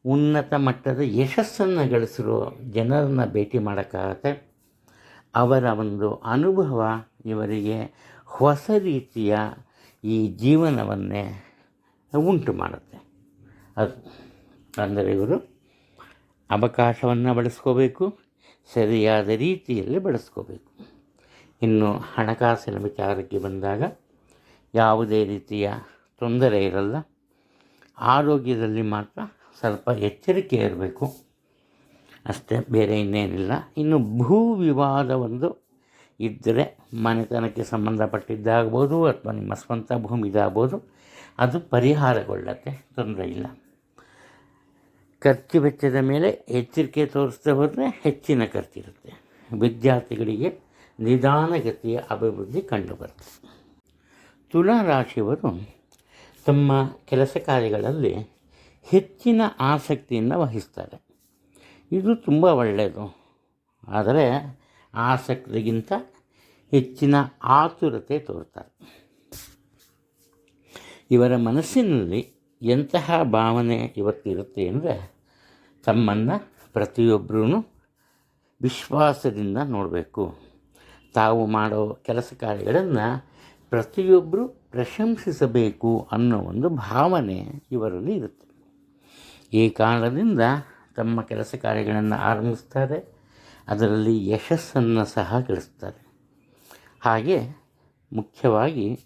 ಉನ್ನತ ಮಟ್ಟದ ಯಶಸ್ಸನ್ನು ಗಳಿಸಿರೋ ಜನರನ್ನು ಭೇಟಿ ಮಾಡೋಕ್ಕಾಗತ್ತೆ. ಅವರ ಒಂದು ಅನುಭವ ಇವರಿಗೆ ಹೊಸ ರೀತಿಯ ಈ ಜೀವನವನ್ನೇ ಉಂಟು ಮಾಡುತ್ತೆ. ಅದು ಅಂದರೆ ಇವರು ಅವಕಾಶವನ್ನು ಬಳಸ್ಕೋಬೇಕು, ಸರಿಯಾದ ರೀತಿಯಲ್ಲಿ ಬಳಸ್ಕೋಬೇಕು. ಇನ್ನು ಹಣಕಾಸಿನ ವಿಚಾರಕ್ಕೆ ಬಂದಾಗ ಯಾವುದೇ ರೀತಿಯ ತೊಂದರೆ ಇರಲ್ಲ. ಆರೋಗ್ಯದಲ್ಲಿ ಮಾತ್ರ ಸ್ವಲ್ಪ ಎಚ್ಚರಿಕೆ ಇರಬೇಕು. ಅಷ್ಟೇ, ಬೇರೆ ಇನ್ನೇನಿಲ್ಲ. ಇನ್ನು ಭೂ ವಿವಾದ ಒಂದು ಇದ್ದರೆ ಮನೆತನಕ್ಕೆ ಸಂಬಂಧಪಟ್ಟಿದ್ದಾಗ್ಬೋದು ಅಥವಾ ನಿಮ್ಮ ಸ್ವಂತ ಭೂಮಿ ಇದಾಗ್ಬೋದು, ಅದು ಪರಿಹಾರಗೊಳ್ಳತ್ತೆ, ತೊಂದರೆ ಇಲ್ಲ. ಖರ್ಚು ವೆಚ್ಚದ ಮೇಲೆ ಎಚ್ಚರಿಕೆ ತೋರಿಸ್ತಾ ಹೋದರೆ ಹೆಚ್ಚಿನ ಖರ್ಚಿರುತ್ತೆ. ವಿದ್ಯಾರ್ಥಿಗಳಿಗೆ ನಿಧಾನಗತಿಯ ಅಭಿವೃದ್ಧಿ ಕಂಡುಬರುತ್ತೆ. ತುಲಾ ರಾಶಿಯವರು ತಮ್ಮ ಕೆಲಸ ಕಾರ್ಯಗಳಲ್ಲಿ ಹೆಚ್ಚಿನ ಆಸಕ್ತಿಯನ್ನು ವಹಿಸ್ತಾರೆ. ಇದು ತುಂಬ ಒಳ್ಳೆಯದು ಆದರೆ ಆಸಕ್ತಿಗಿಂತ ಹೆಚ್ಚಿನ ಆತುರತೆ ತೋರ್ತಾರೆ. ಇವರ ಮನಸ್ಸಿನಲ್ಲಿ ಎಂತಹ ಭಾವನೆ ಇವತ್ತಿರುತ್ತೆ ಅಂದರೆ ತಮ್ಮನ್ನು ಪ್ರತಿಯೊಬ್ಬರೂ ವಿಶ್ವಾಸದಿಂದ ನೋಡಬೇಕು. ತಾವು ಮಾಡೋ ಕೆಲಸ ಕಾರ್ಯಗಳನ್ನು ಪ್ರತಿಯೊಬ್ಬರು ಪ್ರಶಂಸಿಸಬೇಕು ಅನ್ನೋ ಒಂದು ಭಾವನೆ ಇವರಲ್ಲಿ ಇರುತ್ತೆ. ಈ ಕಾರಣದಿಂದ ತಮ್ಮ ಕೆಲಸ ಕಾರ್ಯಗಳನ್ನು ಆರಂಭಿಸ್ತಾರೆ. ಅದರಲ್ಲಿ ಯಶಸ್ಸನ್ನು ಸಹ ಗಳಿಸ್ತಾರೆ. ಹಾಗೆ ಮುಖ್ಯವಾಗಿ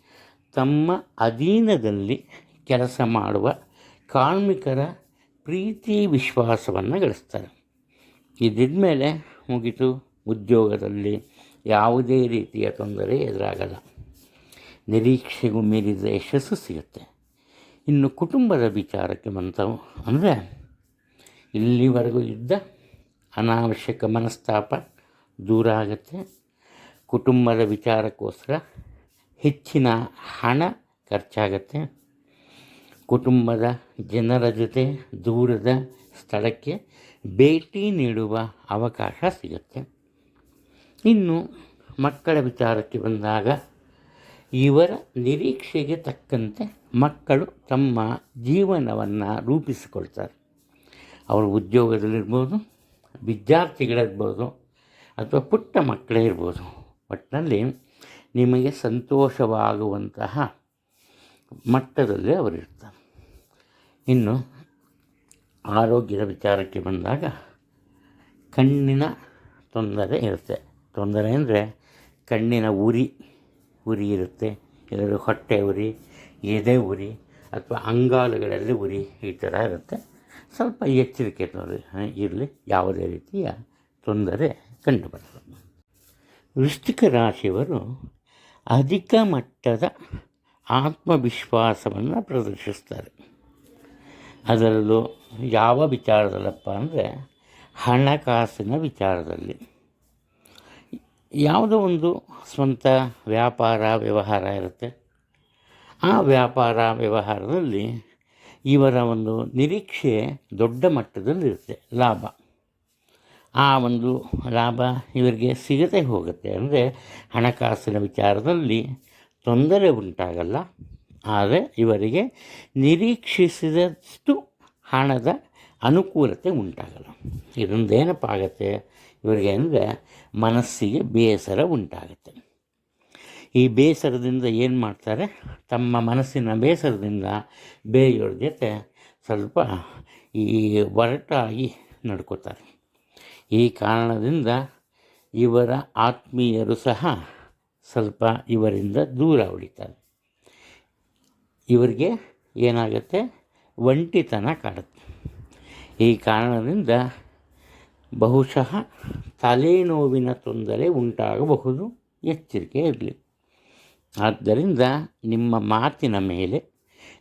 ತಮ್ಮ ಅಧೀನದಲ್ಲಿ ಕೆಲಸ ಮಾಡುವ ಕಾರ್ಮಿಕರ ಪ್ರೀತಿ ವಿಶ್ವಾಸವನ್ನು ಗಳಿಸ್ತಾರೆ. ಇದ್ದಿದ್ಮೇಲೆ ಮೇಲೆ ಮುಗಿತು. ಉದ್ಯೋಗದಲ್ಲಿ ಯಾವುದೇ ರೀತಿಯ ತೊಂದರೆ ಎದುರಾಗಲ್ಲ. ನಿರೀಕ್ಷೆಗೂ ಮೀರಿದ ಯಶಸ್ಸು ಸಿಗುತ್ತೆ. ಇನ್ನು ಕುಟುಂಬದ ವಿಚಾರಕ್ಕೆ ಬಂತವು ಅಂದರೆ ಇಲ್ಲಿವರೆಗೂ ಇದ್ದ ಅನಾವಶ್ಯಕ ಮನಸ್ತಾಪ ದೂರ ಆಗುತ್ತೆ. ಕುಟುಂಬದ ವಿಚಾರಕ್ಕೋಸ್ಕರ ಹೆಚ್ಚಿನ ಹಣ ಖರ್ಚಾಗತ್ತೆ. ಕುಟುಂಬದ ಜನರ ಜೊತೆ ದೂರದ ಸ್ಥಳಕ್ಕೆ ಭೇಟಿ ನೀಡುವ ಅವಕಾಶ ಸಿಗುತ್ತೆ. ಇನ್ನು ಮಕ್ಕಳ ವಿಚಾರಕ್ಕೆ ಬಂದಾಗ ಇವರ ನಿರೀಕ್ಷೆಗೆ ತಕ್ಕಂತೆ ಮಕ್ಕಳು ತಮ್ಮ ಜೀವನವನ್ನು ರೂಪಿಸಿಕೊಳ್ತಾರೆ. ಅವರು ಉದ್ಯೋಗದಲ್ಲಿರ್ಬೋದು, ವಿದ್ಯಾರ್ಥಿಗಳಿರ್ಬೋದು, ಅಥವಾ ಪುಟ್ಟ ಮಕ್ಕಳೇ ಇರ್ಬೋದು. ಒಟ್ಟಿನಲ್ಲಿ ನಿಮಗೆ ಸಂತೋಷವಾಗುವಂತಹ ಮಟ್ಟದಲ್ಲಿ ಅವರಿರ್ತಾರೆ ಇನ್ನು ಆರೋಗ್ಯದ ವಿಚಾರಕ್ಕೆ ಬಂದಾಗ ಕಣ್ಣಿನ ತೊಂದರೆ ಇರುತ್ತೆ. ತೊಂದರೆ ಅಂದರೆ ಕಣ್ಣಿನ ಉರಿ. ಉರಿ ಇರುತ್ತೆ. ಎಲ್ಲರೂ ಹೊಟ್ಟೆ ಉರಿ, ಎದೆ ಉರಿ ಅಥವಾ ಅಂಗಾಲುಗಳಲ್ಲಿ ಉರಿ ಈ ಥರ ಇರುತ್ತೆ. ಸ್ವಲ್ಪ ಎಚ್ಚರಿಕೆ ಇರಲಿ. ಯಾವುದೇ ರೀತಿಯ ತೊಂದರೆ ಕಂಡುಬರ್ತದೆ ವೃಶ್ಚಿಕ ರಾಶಿಯವರು ಅಧಿಕ ಮಟ್ಟದ ಆತ್ಮವಿಶ್ವಾಸವನ್ನು ಪ್ರದರ್ಶಿಸ್ತಾರೆ. ಅದರಲ್ಲೂ ಯಾವ ವಿಚಾರದಲ್ಲಪ್ಪ ಅಂದರೆ ಹಣಕಾಸಿನ ವಿಚಾರದಲ್ಲಿ. ಯಾವುದೋ ಒಂದು ಸ್ವಂತ ವ್ಯಾಪಾರ, ವ್ಯವಹಾರ ಇರುತ್ತೆ. ಆ ವ್ಯಾಪಾರ, ವ್ಯವಹಾರದಲ್ಲಿ ಇವರ ಒಂದು ನಿರೀಕ್ಷೆ ದೊಡ್ಡ ಮಟ್ಟದಲ್ಲಿರುತ್ತೆ, ಲಾಭ. ಆ ಒಂದು ಲಾಭ ಇವರಿಗೆ ಸಿಗದೆ ಹೋಗುತ್ತೆ. ಅಂದರೆ ಹಣಕಾಸಿನ ವಿಚಾರದಲ್ಲಿ ತೊಂದರೆ ಉಂಟಾಗಲ್ಲ. ಆದರೆ ಇವರಿಗೆ ನಿರೀಕ್ಷಿಸಿದಷ್ಟು ಹಣದ ಅನುಕೂಲತೆ ಉಂಟಾಗಲ್ಲ. ಇದರಿಂದ ಏನಪ್ಪ ಆಗತ್ತೆ ಇವರಿಗೆ ಅಂದರೆ ಮನಸ್ಸಿಗೆ ಬೇಸರ ಉಂಟಾಗುತ್ತೆ. ಈ ಬೇಸರದಿಂದ ಏನು ಮಾಡ್ತಾರೆ? ತಮ್ಮ ಮನಸ್ಸಿನ ಬೇಸರದಿಂದ ಬೇರೆಯವ್ರ ಜೊತೆ ಸ್ವಲ್ಪ ಈ ಒರಟಾಗಿ ನಡ್ಕೋತಾರೆ. ಈ ಕಾರಣದಿಂದ ಇವರ ಆತ್ಮೀಯರು ಸಹ ಸ್ವಲ್ಪ ಇವರಿಂದ ದೂರ ಉಳಿತಾರೆ. ಇವರಿಗೆ ಏನಾಗುತ್ತೆ? ಒಂಟಿತನ ಕಾಡುತ್ತೆ. ಈ ಕಾರಣದಿಂದ ಬಹುಶಃ ತಲೆನೋವಿನ ತೊಂದರೆ ಉಂಟಾಗಬಹುದು. ಎಚ್ಚರಿಕೆ ಇರಲಿ. ಆದ್ದರಿಂದ ನಿಮ್ಮ ಮಾತಿನ ಮೇಲೆ,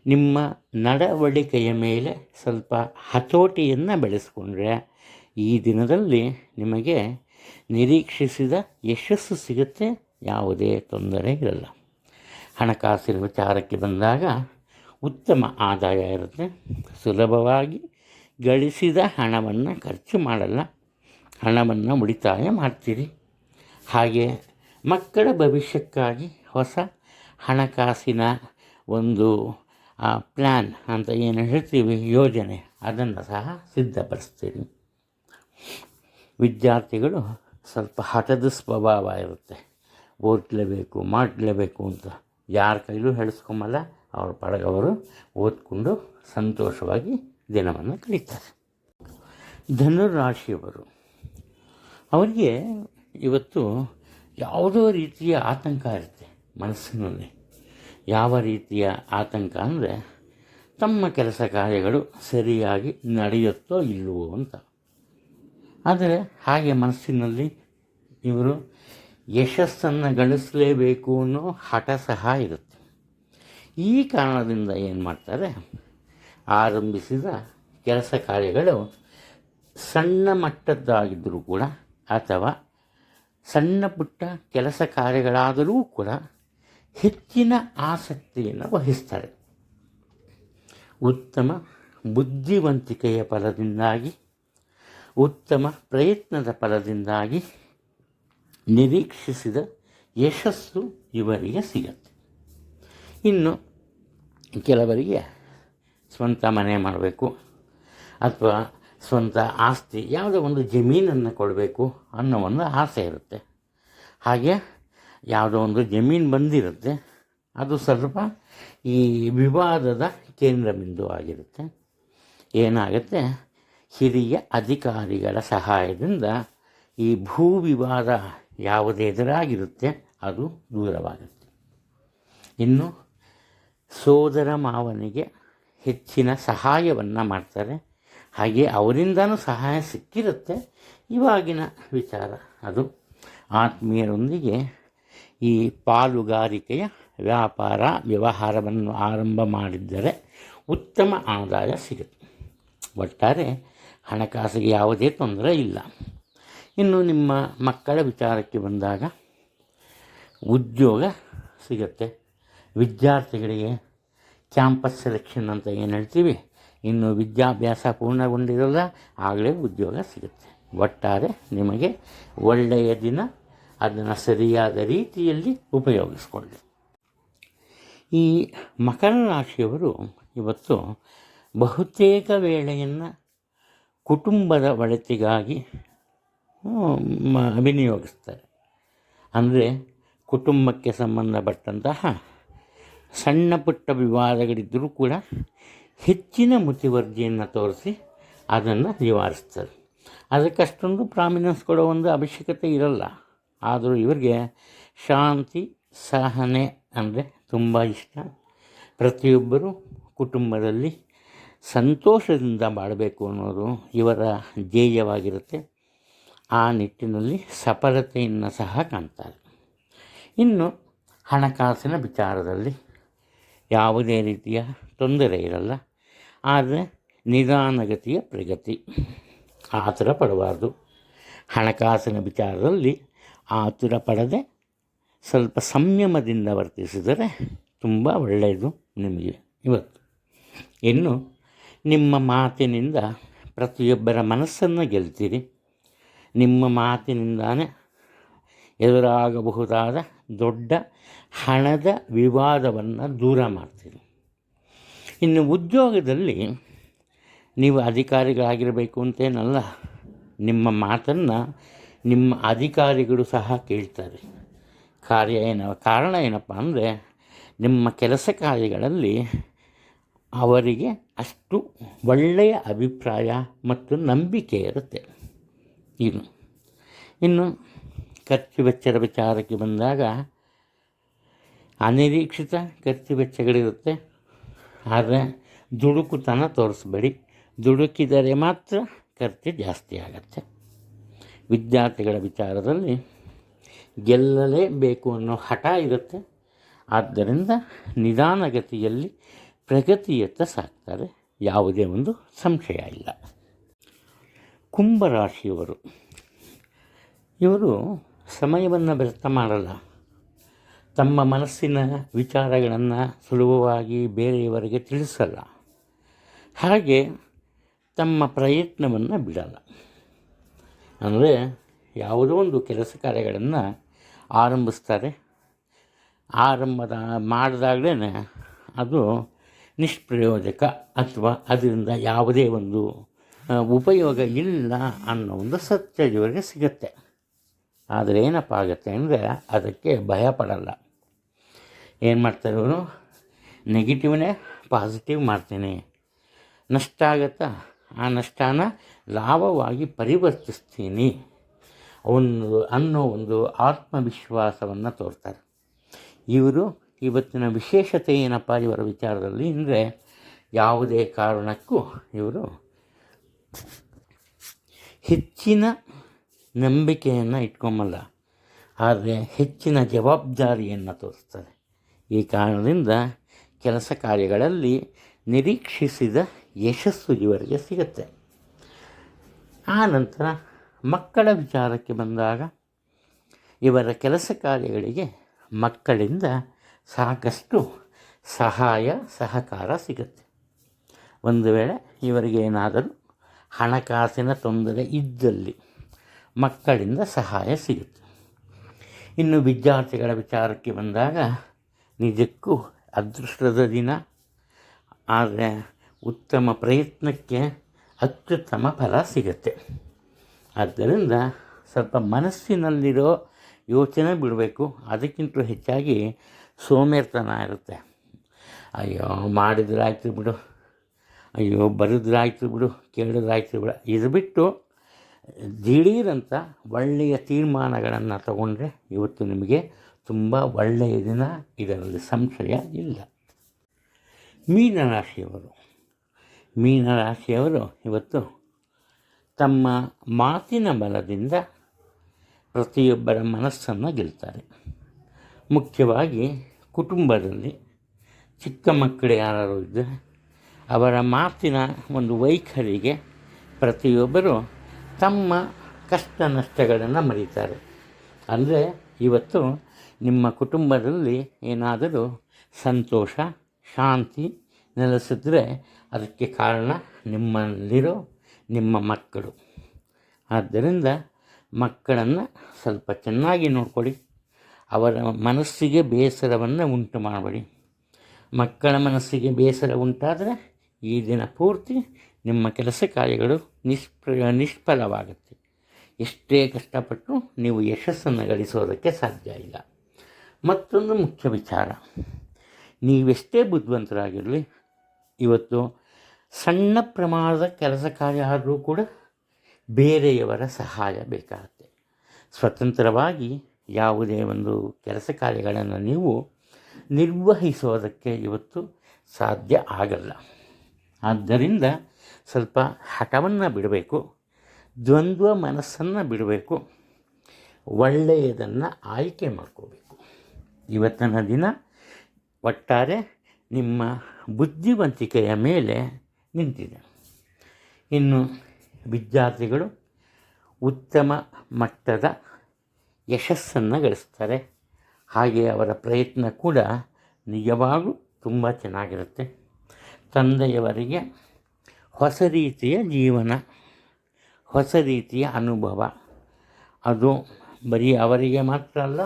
ನಿಮ್ಮ ನಡವಳಿಕೆಯ ಮೇಲೆ ಸ್ವಲ್ಪ ಹತೋಟಿಯನ್ನು ಬೆಳೆಸ್ಕೊಂಡ್ರೆ ಈ ದಿನದಲ್ಲಿ ನಿಮಗೆ ನಿರೀಕ್ಷಿಸಿದ ಯಶಸ್ಸು ಸಿಗುತ್ತೆ. ಯಾವುದೇ ತೊಂದರೆ ಇರಲ್ಲ. ಹಣಕಾಸಿನ ವಿಚಾರಕ್ಕೆ ಬಂದಾಗ ಉತ್ತಮ ಆದಾಯ ಇರುತ್ತೆ. ಸುಲಭವಾಗಿ ಗಳಿಸಿದ ಹಣವನ್ನು ಖರ್ಚು ಮಾಡಲ್ಲ. ಹಣವನ್ನು ಉಳಿತಾಯ ಮಾಡ್ತೀರಿ. ಹಾಗೆ ಮಕ್ಕಳ ಭವಿಷ್ಯಕ್ಕಾಗಿ ಹೊಸ ಹಣಕಾಸಿನ ಒಂದು ಪ್ಲ್ಯಾನ್ ಅಂತ ಏನು ಹೇಳ್ತೀವಿ, ಯೋಜನೆ, ಅದನ್ನು ಸಹ ಸಿದ್ಧಪಡಿಸ್ತೀರಿ. ವಿದ್ಯಾರ್ಥಿಗಳು ಸ್ವಲ್ಪ ಹಠದ ಸ್ವಭಾವ ಇರುತ್ತೆ. ಓದಲೇಬೇಕು, ಮಾಡಲೇಬೇಕು ಅಂತ ಯಾರ ಕೈಲೂ ಹೇಳಿಸ್ಕೊಂಬಲ್ಲ, ಅವ್ರ ಪಡಗವರು ಓದ್ಕೊಂಡು ಸಂತೋಷವಾಗಿ ದಿನವನ್ನು ಕಳೀತಾರೆ. ಧನುರಾಶಿಯವರು ಅವರಿಗೆ ಇವತ್ತು ಯಾವುದೋ ರೀತಿಯ ಆತಂಕ ಇರುತ್ತೆ ಮನಸ್ಸಿನಲ್ಲಿ. ಯಾವ ರೀತಿಯ ಆತಂಕ ಅಂದರೆ ತಮ್ಮ ಕೆಲಸ ಕಾರ್ಯಗಳು ಸರಿಯಾಗಿ ನಡೆಯುತ್ತೋ ಇಲ್ಲವೋ ಅಂತ. ಆದರೆ ಹಾಗೆ ಮನಸ್ಸಿನಲ್ಲಿ ಇವರು ಯಶಸ್ಸನ್ನು ಗಳಿಸಲೇಬೇಕು ಅನ್ನೋ ಹಠ ಸಹ ಇರುತ್ತೆ. ಈ ಕಾರಣದಿಂದ ಏನು ಮಾಡ್ತಾರೆ? ಆರಂಭಿಸಿದ ಕೆಲಸ ಕಾರ್ಯಗಳು ಸಣ್ಣ ಮಟ್ಟದ್ದಾಗಿದ್ದರೂ ಕೂಡ ಅಥವಾ ಸಣ್ಣ ಪುಟ್ಟ ಕೆಲಸ ಕಾರ್ಯಗಳಾದರೂ ಕೂಡ ಹೆಚ್ಚಿನ ಆಸಕ್ತಿಯನ್ನು ವಹಿಸ್ತಾರೆ. ಉತ್ತಮ ಬುದ್ಧಿವಂತಿಕೆಯ ಫಲದಿಂದಾಗಿ, ಉತ್ತಮ ಪ್ರಯತ್ನದ ಫಲದಿಂದಾಗಿ ನಿರೀಕ್ಷಿಸಿದ ಯಶಸ್ಸು ಇವರಿಗೆ ಸಿಗತ್ತೆ. ಇನ್ನು ಕೆಲವರಿಗೆ ಸ್ವಂತ ಮನೆ ಮಾಡಬೇಕು ಅಥವಾ ಸ್ವಂತ ಆಸ್ತಿ, ಯಾವುದೋ ಒಂದು ಜಮೀನನ್ನು ಕೊಡಬೇಕು ಅನ್ನೋ ಒಂದು ಆಸೆ ಇರುತ್ತೆ. ಹಾಗೆ ಯಾವುದೋ ಒಂದು ಜಮೀನು ಬಂದಿರುತ್ತೆ, ಅದು ಸ್ವಲ್ಪ ಈ ವಿವಾದದ ಕೇಂದ್ರ ಬಿಂದು ಆಗಿರುತ್ತೆ. ಏನಾಗುತ್ತೆ? ಹಿರಿಯ ಅಧಿಕಾರಿಗಳ ಸಹಾಯದಿಂದ ಈ ಭೂ ವಿವಾದ ಯಾವುದೇ ಎದುರಾಗಿರುತ್ತೆ, ಅದು ದೂರವಾಗುತ್ತೆ. ಇನ್ನು ಸೋದರ ಮಾವನಿಗೆ ಹೆಚ್ಚಿನ ಸಹಾಯವನ್ನು ಮಾಡ್ತಾರೆ. ಹಾಗೆ ಅವರಿಂದನೂ ಸಹಾಯ ಸಿಕ್ಕಿರುತ್ತೆ. ಇವಾಗಿನ ವಿಚಾರ ಅದು. ಆತ್ಮೀಯರೊಂದಿಗೆ ಈ ಪಾಲುಗಾರಿಕೆಯ ವ್ಯಾಪಾರ ವ್ಯವಹಾರವನ್ನು ಆರಂಭ ಮಾಡಿದ್ದರೆ ಉತ್ತಮ ಆದಾಯ ಸಿಗುತ್ತೆ. ಒಟ್ಟಾರೆ ಹಣಕಾಸಿಗೆ ಯಾವುದೇ ತೊಂದರೆ ಇಲ್ಲ. ಇನ್ನು ನಿಮ್ಮ ಮಕ್ಕಳ ವಿಚಾರಕ್ಕೆ ಬಂದಾಗ ಉದ್ಯೋಗ ಸಿಗುತ್ತೆ. ವಿದ್ಯಾರ್ಥಿಗಳಿಗೆ ಕ್ಯಾಂಪಸ್ ಸೆಲೆಕ್ಷನ್ ಅಂತ ಏನು ಹೇಳ್ತೀವಿ? ಇನ್ನು ವಿದ್ಯಾಭ್ಯಾಸ ಪೂರ್ಣಗೊಂಡಿರಲ್ಲ, ಆಗಲೇ ಉದ್ಯೋಗ ಸಿಗುತ್ತೆ. ಒಟ್ಟಾರೆ ನಿಮಗೆ ಒಳ್ಳೆಯ ದಿನ ಅದನ್ನು ಸರಿಯಾದ ರೀತಿಯಲ್ಲಿ ಉಪಯೋಗಿಸ್ಕೊಳ್ಳಿ. ಈ ಮಕರ ರಾಶಿಯವರು ಇವತ್ತು ಬಹುತೇಕ ವೇಳೆಯನ್ನು ಕುಟುಂಬದ ಒಳಿತಿಗಾಗಿ ವಿನಿಯೋಗಿಸ್ತಾರೆ. ಅಂದರೆ ಕುಟುಂಬಕ್ಕೆ ಸಂಬಂಧಪಟ್ಟಂತಹ ಸಣ್ಣ ಪುಟ್ಟ ವಿವಾದಗಳಿದ್ದರೂ ಕೂಡ ಹೆಚ್ಚಿನ ಮುತುವರ್ಜಿಯನ್ನು ತೋರಿಸಿ ಅದನ್ನು ನಿವಾರಿಸ್ತಾರೆ. ಅದಕ್ಕಷ್ಟೊಂದು ಪ್ರಾಮಿನೆನ್ಸ್ ಕೊಡೋ ಒಂದು ಅವಶ್ಯಕತೆ ಇರಲ್ಲ. ಆದರೂ ಇವರಿಗೆ ಶಾಂತಿ, ಸಹನೆ ಅಂದರೆ ತುಂಬ ಇಷ್ಟ. ಪ್ರತಿಯೊಬ್ಬರು ಕುಟುಂಬದಲ್ಲಿ ಸಂತೋಷದಿಂದ ಮಾಡಬೇಕು ಅನ್ನೋದು ಇವರ ಧ್ಯೇಯವಾಗಿರುತ್ತೆ. ಆ ನಿಟ್ಟಿನಲ್ಲಿ ಸಫಲತೆಯನ್ನು ಸಹ ಕಾಣ್ತಾರೆ. ಇನ್ನು ಹಣಕಾಸಿನ ವಿಚಾರದಲ್ಲಿ ಯಾವುದೇ ರೀತಿಯ ತೊಂದರೆ ಇರಲ್ಲ. ಆದರೆ ನಿಧಾನಗತಿಯ ಪ್ರಗತಿ. ಆತುರ ಪಡಬಾರ್ದು. ಹಣಕಾಸಿನ ವಿಚಾರದಲ್ಲಿ ಆತುರ ಪಡದೆ ಸ್ವಲ್ಪ ಸಂಯಮದಿಂದ ವರ್ತಿಸಿದರೆ ತುಂಬ ಒಳ್ಳೆಯದು ನಿಮಗೆ ಇವತ್ತು. ಇನ್ನು ನಿಮ್ಮ ಮಾತಿನಿಂದ ಪ್ರತಿಯೊಬ್ಬರ ಮನಸ್ಸನ್ನು ಗೆಲ್ತೀರಿ. ನಿಮ್ಮ ಮಾತಿನಿಂದಾನೇ ಎದುರಾಗಬಹುದಾದ ದೊಡ್ಡ ಹಣದ ವಿವಾದವನ್ನು ದೂರ ಮಾಡ್ತೀರಿ. ಇನ್ನು ಉದ್ಯೋಗದಲ್ಲಿ ನೀವು ಅಧಿಕಾರಿಗಳಾಗಿರಬೇಕು ಅಂತೇನಲ್ಲ, ನಿಮ್ಮ ಮಾತನ್ನು ನಿಮ್ಮ ಅಧಿಕಾರಿಗಳು ಸಹ ಕೇಳ್ತಾರೆ. ಕಾರ್ಯ ಏನ ಕಾರಣ ಏನಪ್ಪ ಅಂದರೆ, ನಿಮ್ಮ ಕೆಲಸ ಕಾರ್ಯಗಳಲ್ಲಿ ಅವರಿಗೆ ಅಷ್ಟು ಒಳ್ಳೆಯ ಅಭಿಪ್ರಾಯ ಮತ್ತು ನಂಬಿಕೆ ಇರುತ್ತೆ. ಇನ್ನು ಇನ್ನು ಖರ್ಚು ವೆಚ್ಚದ ವಿಚಾರಕ್ಕೆ ಬಂದಾಗ ಅನಿರೀಕ್ಷಿತ ಖರ್ಚು ವೆಚ್ಚಗಳಿರುತ್ತೆ. ಆದರೆ ದುಡುಕುತನ ತೋರಿಸ್ಬೇಡಿ. ದುಡುಕಿದರೆ ಮಾತ್ರ ಖರ್ಚು ಜಾಸ್ತಿ ಆಗತ್ತೆ. ವಿದ್ಯಾರ್ಥಿಗಳ ವಿಚಾರದಲ್ಲಿ ಗೆಲ್ಲಲೇಬೇಕು ಅನ್ನೋ ಹಠ ಇರುತ್ತೆ. ಆದ್ದರಿಂದ ನಿಧಾನಗತಿಯಲ್ಲಿ ಪ್ರಗತಿಯತ್ತ ಸಾಕ್ತಾರೆ. ಯಾವುದೇ ಒಂದು ಸಂಶಯ ಇಲ್ಲ. ಕುಂಭರಾಶಿಯವರು, ಇವರು ಸಮಯವನ್ನು ವ್ಯರ್ಥ ಮಾಡಲ್ಲ. ತಮ್ಮ ಮನಸ್ಸಿನ ವಿಚಾರಗಳನ್ನು ಸುಲಭವಾಗಿ ಬೇರೆಯವರಿಗೆ ತಿಳಿಸಲ್ಲ. ಹಾಗೆ ತಮ್ಮ ಪ್ರಯತ್ನವನ್ನು ಬಿಡಲ್ಲ. ಅಂದರೆ ಯಾವುದೋ ಒಂದು ಕೆಲಸ ಕಾರ್ಯಗಳನ್ನು ಆರಂಭಿಸ್ತಾರೆ. ಆರಂಭದ ಮಾಡಿದಾಗಲೇ ಅದು ನಿಷ್ಪ್ರಯೋಜಕ ಅಥವಾ ಅದರಿಂದ ಯಾವುದೇ ಒಂದು ಉಪಯೋಗ ಇಲ್ಲ ಅನ್ನೋ ಒಂದು ಸತ್ಯ ಇವರಿಗೆ ಸಿಗುತ್ತೆ. ಆದರೆ ಏನಪ್ಪ ಆಗುತ್ತೆ ಅಂದರೆ ಅದಕ್ಕೆ ಭಯ ಪಡಲ್ಲ. ಏನು ಮಾಡ್ತಾರೆ ಇವರು? ನೆಗೆಟಿವ್ನೇ ಪಾಸಿಟಿವ್ ಮಾಡ್ತೀನಿ. ನಷ್ಟ ಆಗುತ್ತಾ? ಆ ನಷ್ಟನ ಲಾಭವಾಗಿ ಪರಿವರ್ತಿಸ್ತೀನಿ. ಒಂದು ಅನ್ನೋ ಒಂದು ಆತ್ಮವಿಶ್ವಾಸವನ್ನು ತೋರ್ತಾರೆ. ಇವರು ಇವತ್ತಿನ ವಿಶೇಷತೆ ಏನಪ್ಪ ಇವರ ವಿಚಾರದಲ್ಲಿ ಅಂದರೆ ಯಾವುದೇ ಕಾರಣಕ್ಕೂ ಇವರು ಹೆಚ್ಚಿನ ನಂಬಿಕೆಯನ್ನು ಇಟ್ಕೊಂಬಲ್ಲ. ಆದರೆ ಹೆಚ್ಚಿನ ಜವಾಬ್ದಾರಿಯನ್ನು ತೋರಿಸ್ತಾರೆ. ಈ ಕಾರಣದಿಂದ ಕೆಲಸ ಕಾರ್ಯಗಳಲ್ಲಿ ನಿರೀಕ್ಷಿಸಿದ ಯಶಸ್ಸು ಇವರಿಗೆ ಸಿಗುತ್ತೆ. ಆ ನಂತರ ಮಕ್ಕಳ ವಿಚಾರಕ್ಕೆ ಬಂದಾಗ ಇವರ ಕೆಲಸ ಕಾರ್ಯಗಳಿಗೆ ಮಕ್ಕಳಿಂದ ಸಾಕಷ್ಟು ಸಹಾಯ, ಸಹಕಾರ ಸಿಗುತ್ತೆ. ಒಂದು ವೇಳೆ ಇವರಿಗೆ ಏನಾದರೂ ಹಣಕಾಸಿನ ತೊಂದರೆ ಇದ್ದಲ್ಲಿ ಮಕ್ಕಳಿಂದ ಸಹಾಯ ಸಿಗುತ್ತೆ. ಇನ್ನು ವಿದ್ಯಾರ್ಥಿಗಳ ವಿಚಾರಕ್ಕೆ ಬಂದಾಗ ನಿಜಕ್ಕೂ ಅದೃಷ್ಟದ ದಿನ. ಆದರೆ ಉತ್ತಮ ಪ್ರಯತ್ನಕ್ಕೆ ಅತ್ಯುತ್ತಮ ಫಲ ಸಿಗುತ್ತೆ. ಆದ್ದರಿಂದ ಸ್ವಲ್ಪ ಮನಸ್ಸಿನಲ್ಲಿರೋ ಯೋಚನೆ ಬಿಡಬೇಕು. ಅದಕ್ಕಿಂತ ಹೆಚ್ಚಾಗಿ ಸೋಮೇರ್ತನ ಇರುತ್ತೆ. ಅಯ್ಯೋ, ಮಾಡಿದ್ರಾಯ್ತು ಬಿಡು. ಅಯ್ಯೋ, ಬರೆದ್ರಾಯ್ತು ಬಿಡು, ಕೇಳಿದ್ರಾಯ್ತು ಬಿಡು. ಇದು ಬಿಟ್ಟು ದಿಢೀರಂತ ಒಳ್ಳೆಯ ತೀರ್ಮಾನಗಳನ್ನು ತಗೊಂಡ್ರೆ ಇವತ್ತು ನಿಮಗೆ ತುಂಬ ಒಳ್ಳೆಯ ದಿನ. ಇದರಲ್ಲಿ ಸಂಶಯ ಇಲ್ಲ. ಮೀನರಾಶಿಯವರು. ಮೀನರಾಶಿಯವರು ಇವತ್ತು ತಮ್ಮ ಮಾತಿನ ಬಲದಿಂದ ಪ್ರತಿಯೊಬ್ಬರ ಮನಸ್ಸನ್ನು ಗೆಲ್ತಾರೆ. ಮುಖ್ಯವಾಗಿ ಕುಟುಂಬದಲ್ಲಿ ಚಿಕ್ಕ ಮಕ್ಕಳು ಯಾರು ಇದ್ದರೆ ಅವರ ಮಾತಿನ ಒಂದು ವೈಖರಿಗೆ ಪ್ರತಿಯೊಬ್ಬರು ತಮ್ಮ ಕಷ್ಟ ನಷ್ಟಗಳನ್ನು ಮರೀತಾರೆ. ಅಂದರೆ ಇವತ್ತು ನಿಮ್ಮ ಕುಟುಂಬದಲ್ಲಿ ಏನಾದರೂ ಸಂತೋಷ, ಶಾಂತಿ ನೆಲೆಸಿದ್ರೆ ಅದಕ್ಕೆ ಕಾರಣ ನಿಮ್ಮಲ್ಲಿರೋ ನಿಮ್ಮ ಮಕ್ಕಳು. ಆದ್ದರಿಂದ ಮಕ್ಕಳನ್ನು ಸ್ವಲ್ಪ ಚೆನ್ನಾಗಿ ನೋಡ್ಕೊಳ್ಳಿ. ಅವರ ಮನಸ್ಸಿಗೆ ಬೇಸರವನ್ನು ಉಂಟು ಮಾಡಬೇಡಿ. ಮಕ್ಕಳ ಮನಸ್ಸಿಗೆ ಬೇಸರ ಉಂಟಾದರೆ ಈ ದಿನ ಪೂರ್ತಿ ನಿಮ್ಮ ಕೆಲಸ ಕಾರ್ಯಗಳು ನಿಷ್ಪ್ರ ನಿಷ್ಫಲವಾಗುತ್ತೆ. ಎಷ್ಟೇ ಕಷ್ಟಪಟ್ಟು ನೀವು ಯಶಸ್ಸನ್ನು ಗಳಿಸೋದಕ್ಕೆ ಸಾಧ್ಯ ಇಲ್ಲ. ಮತ್ತೊಂದು ಮುಖ್ಯ ವಿಚಾರ. ನೀವೆಷ್ಟೇ ಬುದ್ಧಿವಂತರಾಗಿರಲಿ, ಇವತ್ತು ಸಣ್ಣ ಪ್ರಮಾಣದ ಕೆಲಸ ಕಾರ್ಯ ಆದರೂ ಕೂಡ ಬೇರೆಯವರ ಸಹಾಯ ಬೇಕಾಗುತ್ತೆ. ಸ್ವತಂತ್ರವಾಗಿ ಯಾವುದೇ ಒಂದು ಕೆಲಸ ಕಾರ್ಯಗಳನ್ನು ನೀವು ನಿರ್ವಹಿಸೋದಕ್ಕೆ ಇವತ್ತು ಸಾಧ್ಯ ಆಗಲ್ಲ. ಆದ್ದರಿಂದ ಸ್ವಲ್ಪ ಹಠವನ್ನು ಬಿಡಬೇಕು, ದ್ವಂದ್ವ ಮನಸ್ಸನ್ನು ಬಿಡಬೇಕು, ಒಳ್ಳೆಯದನ್ನು ಆಯ್ಕೆ ಮಾಡ್ಕೋಬೇಕು. ಇವತ್ತಿನ ದಿನ ಒಟ್ಟಾರೆ ನಿಮ್ಮ ಬುದ್ಧಿವಂತಿಕೆಯ ಮೇಲೆ ನಿಂತಿದೆ. ಇನ್ನು ವಿದ್ಯಾರ್ಥಿಗಳು ಉತ್ತಮ ಮಟ್ಟದ ಯಶಸ್ಸನ್ನು ಗಳಿಸ್ತಾರೆ. ಹಾಗೆ ಅವರ ಪ್ರಯತ್ನ ಕೂಡ ನಿಜವಾಗೂ ತುಂಬ ಚೆನ್ನಾಗಿರುತ್ತೆ. ತಂದೆಯವರಿಗೆ ಹೊಸ ರೀತಿಯ ಜೀವನ, ಹೊಸ ರೀತಿಯ ಅನುಭವ. ಅದು ಬರೀ ಅವರಿಗೆ ಮಾತ್ರ ಅಲ್ಲ,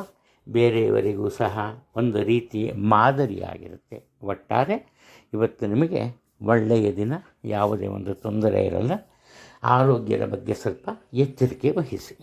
ಬೇರೆಯವರಿಗೂ ಸಹ ಒಂದು ರೀತಿ ಮಾದರಿಯಾಗಿರುತ್ತೆ. ಒಟ್ಟಾರೆ ಇವತ್ತು ನಿಮಗೆ ಒಳ್ಳೆಯ ದಿನ, ಯಾವುದೇ ಒಂದು ತೊಂದರೆ ಇರಲ್ಲ. ಆರೋಗ್ಯದ ಬಗ್ಗೆ ಸ್ವಲ್ಪ ಎಚ್ಚರಿಕೆ ವಹಿಸಿ.